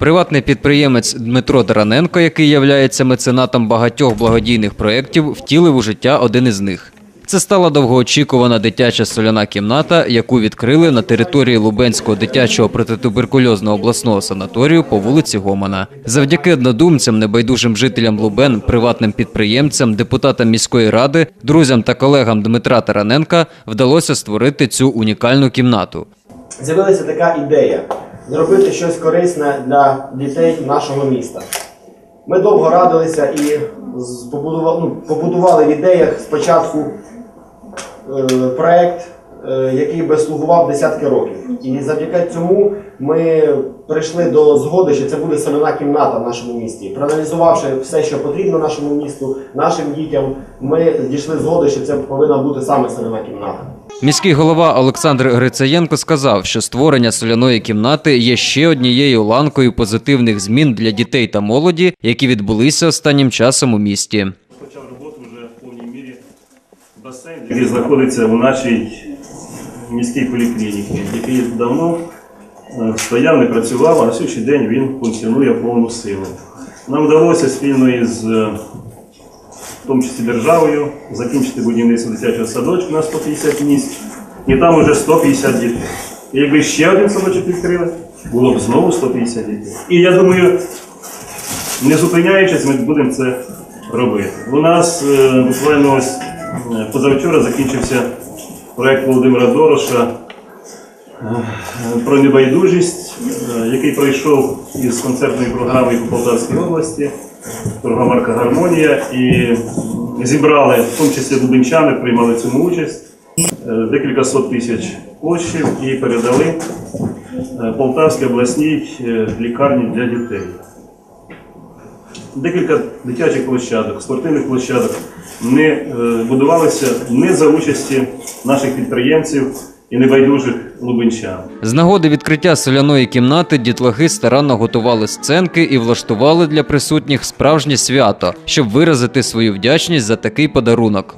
Приватний підприємець Дмитро Тараненко, який являється меценатом багатьох благодійних проєктів, втілив у життя один із них. Це стала довгоочікувана дитяча соляна кімната, яку відкрили на території Лубенського дитячого протитуберкульозного обласного санаторію по вулиці Гомана. Завдяки однодумцям, небайдужим жителям Лубен, приватним підприємцям, депутатам міської ради, друзям та колегам Дмитра Тараненка вдалося створити цю унікальну кімнату. з'явилася така ідея зробити щось корисне для дітей нашого міста. Ми довго радилися і побудували, ну, побудували в ідеях спочатку е, проект, е, який би слугував десятки років. І завдяки цьому ми прийшли до згоди, що це буде соляна кімната в нашому місті. Проаналізувавши все, що потрібно нашому місту, нашим дітям, ми дійшли згоди, що це повинна бути саме соляна кімната. Міський голова Олександр Грицаєнко сказав, що створення соляної кімнати є ще однією ланкою позитивних змін для дітей та молоді, які відбулися останнім часом у місті. почав роботу вже в повній мірі басейн, який знаходиться у нашій міській поліклініці, який давно е, стояв, не працював, а на сьогоднішній день він функціонує повну силу. Нам вдалося спільно із е, тому числі державою закінчити будівництво дитячого садочку на 150 місць, і там вже 150 дітей. І якби ще один садочок відкрили, було б знову 150 дітей. І я думаю, не зупиняючись, ми будемо це робити. У нас е, буквально ось е, позавчора закінчився проект Володимира Дороша е, про небайдужість, е, який пройшов із концертної програми по Полтавській області, торгомарка Гармонія, і зібрали, в тому числі дубинчани, приймали цьому участь. е, Декілька сот тисяч коштів і передали е, Полтавській обласній е, лікарні для дітей. Декілька дитячих площадок, спортивних площадок не будувалися не за участі наших підприємців і небайдужих лубенчан. З нагоди відкриття соляної кімнати дітлахи старанно готували сценки і влаштували для присутніх справжнє свято, щоб виразити свою вдячність за такий подарунок.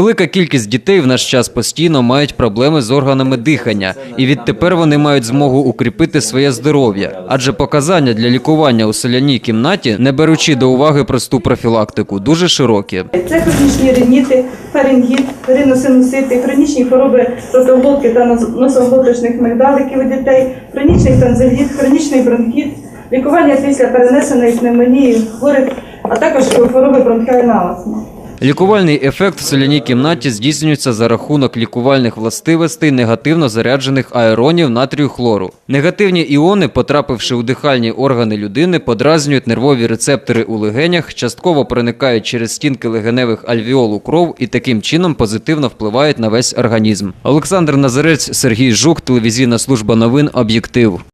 Велика кількість дітей в наш час постійно мають проблеми з органами дихання, і відтепер вони мають змогу укріпити своє здоров'я. Адже показання для лікування у соляній кімнаті, не беручи до уваги просту профілактику, дуже широкі. Це хронічні риніти, фарингіт, риносинусити, хронічні хвороби ротоглотки та нос- носоглоточних мигдаликів у дітей, хронічний танзеліт, хронічний бронхіт, лікування після перенесеної пневмонії хворих, а також хвороби бронхіальна астма. Лікувальний ефект в соляній кімнаті здійснюється за рахунок лікувальних властивостей негативно заряджених аеронів натрію хлору. Негативні іони, потрапивши у дихальні органи людини, подразнюють нервові рецептори у легенях, частково проникають через стінки легеневих альвіол у кров і таким чином позитивно впливають на весь організм. Олександр Назарець, Сергій Жук, телевізійна служба новин Об'єктив.